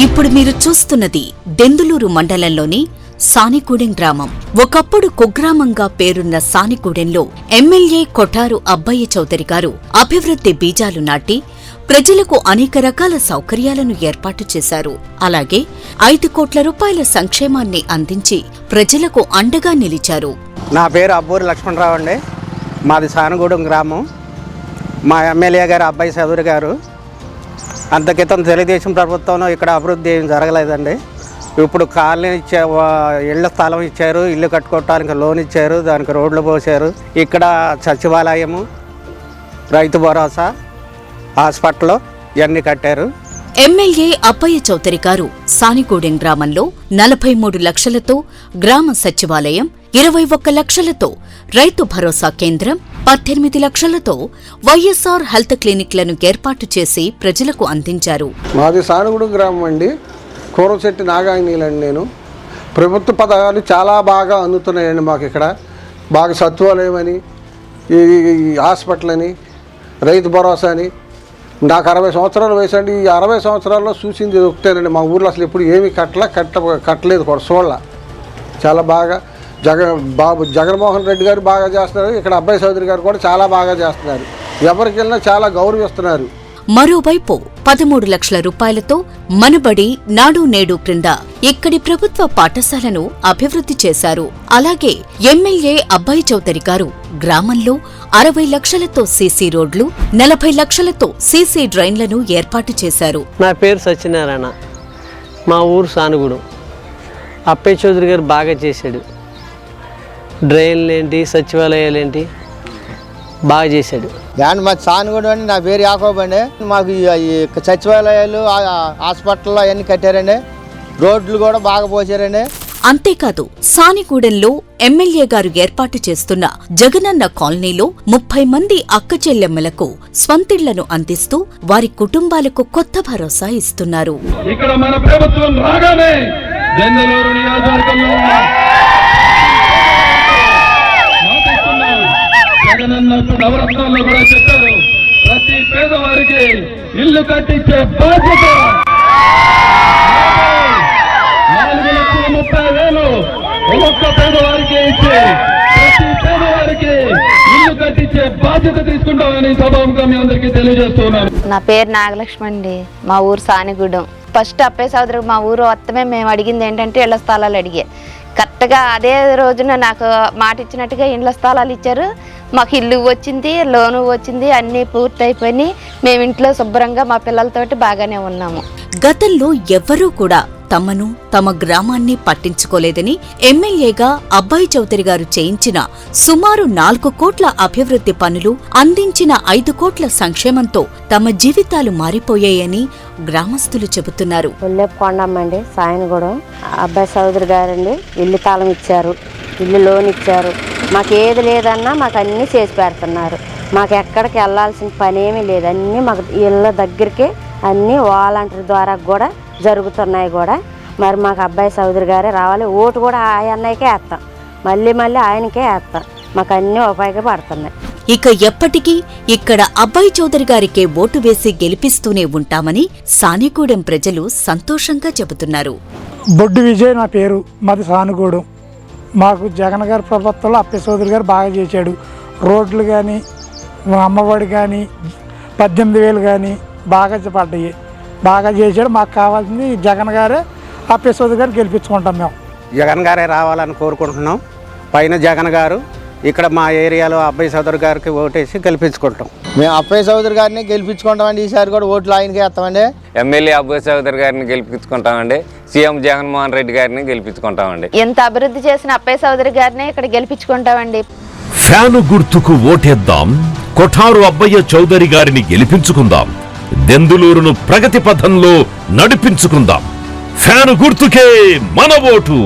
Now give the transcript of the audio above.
ఇప్పుడు మీరు చూస్తున్నది దెందులూరు మండలంలోని సానిగూడెం గ్రామం. ఒకప్పుడు కుగ్రామంగా పేరున్న సానిగూడెంలో ఎమ్మెల్యే కొఠారు అబ్బయ్య చౌదరి గారు అభివృద్ధి బీజాలు నాటి ప్రజలకు అనేక రకాల సౌకర్యాలను ఏర్పాటు చేశారు. అలాగే ఐదు కోట్ల రూపాయల సంక్షేమాన్ని అందించి ప్రజలకు అండగా నిలిచారు. నా పేరు అబ్బూరి లక్ష్మణరావు అండి. మాది సానగూడెం గ్రామం. మా ఎమ్మెల్యే గారు అబ్బాయి చౌదరి గారు. అంత క్రితం తెలుగుదేశం ప్రభుత్వంలో ఇక్కడ అభివృద్ధి ఏం జరగలేదండి. ఇప్పుడు కాలనీ ఇచ్చే ఇళ్ళ ఇళ్ళ స్థలం ఇచ్చారు ఇల్లు కట్టుకోవటానికి లోన్ ఇచ్చారు దానికి రోడ్లు పోసారు ఇక్కడ సచివాలయము రైతు భరోసా హాస్పిటల్ ఇవన్నీ కట్టారు. ఎమ్మెల్యే అప్పయ్య చౌదరి గారు సానిగూడెం గ్రామంలో నలభై మూడు లక్షలతో గ్రామ సచివాలయం ఇరవై ఒక్క లక్షలతో రైతు భరోసా కేంద్రం పద్దెనిమిది లక్షలతో వైఎస్ఆర్ హెల్త్ క్లినిక్లను ఏర్పాటు చేసి ప్రజలకు అందించారు. మాది సానుగుడు గ్రామం అండి. కూరశెట్టి నాగాంగిలండి నేను. ప్రభుత్వ పథకాలు చాలా బాగా అందుతున్నాయండి మాకు ఇక్కడ బాగా సత్వాలయం అని ఈ హాస్పిటల్ అని రైతు భరోసా అని నాకు అరవై సంవత్సరాల వయసు అండి. ఈ అరవై సంవత్సరాల్లో చూసింది ఒకటేనండి. మా ఊర్లో అసలు ఎప్పుడు ఏమీ కట్టలా కట్ట కట్టలేదు కూడా చూడాల చాలా బాగా జగ బాబు జగన్మోహన్ రెడ్డి గారు బాగా చేస్తున్నారు. ఇక్కడ అబ్బాయి చౌదరి గారు కూడా చాలా బాగా చేస్తున్నారు. ఎవరికి వెళ్ళినా చాలా గౌరవిస్తున్నారు. మరోవైపు పదమూడు లక్షల రూపాయలతో మనబడి నాడు నేడు క్రింద ఇక్కడి ప్రభుత్వ పాఠశాలను అభివృద్ధి చేశారు. అలాగే ఎమ్మెల్యే అబ్బాయి చౌదరి గారు గ్రామంలో అరవై లక్షలతో సీసీ రోడ్లు నలభై లక్షలతో సీసీ డ్రైన్లను ఏర్పాటు చేశారు. నా పేరు సత్యనారాయణ. మా ఊరు సానుగూడెం అప్పయ్య చౌదరి గారు బాగా చేశాడు. డ్రైన్లు ఏంటి సచివాలయాలు ఏంటి బాగా చేశాడు. దాన్ని మా సానుగూడ అండి నా పేరు యాకోబ్ అండి. మాకు ఈ సచివాలయాలు హాస్పిటల్ అవన్నీ కట్టారండి. రోడ్లు కూడా బాగా పోసారండి. అంతేకాదు సానిగూడెంలో ఎమ్మెల్యే గారు ఏర్పాటు చేస్తున్న జగనన్న కాలనీలో ముప్పై మంది అక్క చెల్లెమ్మలకు స్వంతిళ్ళను అందిస్తూ వారి కుటుంబాలకు కొత్త భరోసా ఇస్తున్నారు. ఇక్కడ మన ప్రభుత్వం రాగానే నవరత్నాల్లో కూడా చెప్పారు. ప్రతి పేదవారికి ఇల్లు కట్టించే బాధ్యత. నాలుగు లక్షల ముప్పై వేలు ఒక్కొక్క పేదవారికి ఇచ్చి ప్రతి పేదవారికి ఇల్లు కట్టించే బాధ్యత తీసుకుంటామని సభాముఖం మీ అందరికీ తెలియజేస్తున్నాను. నా పేరు నాగలక్ష్మి అండి. మా ఊరు సానిగూడెం. ఫస్ట్ అప్పే సోదరు మా ఊరు వత్తమే మేము అడిగింది ఏంటంటే ఇళ్ళ స్థలాలు అడిగే. కరెక్ట్గా అదే రోజున నాకు మాట ఇచ్చినట్టుగా ఇండ్ల స్థలాలు ఇచ్చారు. మాకు ఇల్లు వచ్చింది లోను వచ్చింది అన్నీ పూర్తి అయిపోయినాయి మేము ఇంట్లో శుభ్రంగా మా పిల్లలతోటి బాగానే ఉన్నాము. గతంలో ఎవ్వరూ కూడా తమను తమ గ్రామాన్ని పట్టించుకోలేదని ఎమ్మెల్యేగా అబ్బాయి చౌదరి గారు చేయించిన సుమారు నాలుగు కోట్ల అభివృద్ధి పనులు అందించిన ఐదు కోట్ల సంక్షేమంతో తమ జీవితాలు మారిపోయాయని గ్రామస్తులు చెబుతున్నారు. సాయనగూడెం. అబ్బాయి చౌదరి గారండి ఇల్లు తాళం ఇచ్చారు. ఇల్లు లోన్ ఇచ్చారు. మాకు ఏది లేదన్నా మాకు అన్నీ చేసి పెడుతున్నారు. మాకు ఎక్కడికి వెళ్ళాల్సిన పని ఏమీ లేదు. అన్నీ మాకు ఇళ్ళ దగ్గరికి అన్నీ వాలంటీర్ ద్వారా కూడా జరుగుతున్నాయి కూడా. మరి మాకు అబ్బాయి చౌదరి గారే రావాలి. ఓటు కూడా ఆ అన్నయ్యకే వేస్తాం. మళ్ళీ మళ్ళీ ఆయనకే వేస్తాం. మాకు అన్నీ ఉపయోగపడుతున్నాయి. ఇక ఎప్పటికీ ఇక్కడ అబ్బాయి చౌదరి గారికే ఓటు వేసి గెలిపిస్తూనే ఉంటామని సానిగూడెం ప్రజలు సంతోషంగా చెబుతున్నారు. బొడ్డు విజయ్ నా పేరు. మాది సానుగూడు. మాకు జగన్ గారి ప్రభుత్వంలో అప్పయ్య చౌదరి గారు బాగా చేశాడు. రోడ్లు కానీ అమ్మఒడి కానీ పద్దెనిమిది వేలు కానీ బాగా పడ్డాయి. బాగా చేశాడు. మాకు కావాల్సింది జగన్ గారే అప్పయ్య చౌదరి గారు గెలిపించుకుంటాం మేము. జగన్ గారే రావాలని కోరుకుంటున్నాం. పైన జగన్ గారు ఇక్కడ మా ఏరియాలో అబ్బాయి సోదరు గారికి ఓటేసి గెలిపించుకుంటాం. మేము అప్పయ్య చౌదరి గారిని గెలిపించుకుంటామండి. ఈసారి కూడా ఓట్లు ఆయనకే వేస్తామండి. ఎమ్మెల్యే అబ్బు చౌదరి గారిని గెలిపించుకుంటామండి. సీఎం జగన్మోహన్ రెడ్డి గారిని గెలిపించుకుంటామండి. ఎంత అభివృద్ధి చేసిన అప్పయ్య చౌదరి గారినే ఇక్కడ గెలిపించుకుంటామండి. ఫ్యాను గుర్తుకు ఓటేద్దాం కొఠారు అబ్బయ్య చౌదరి గారిని గెలిపించుకుందాం దెందులూరును ప్రగతి పథంలో నడిపించుకుందాం. ఫ్యాను గుర్తుకే మన ఓటు.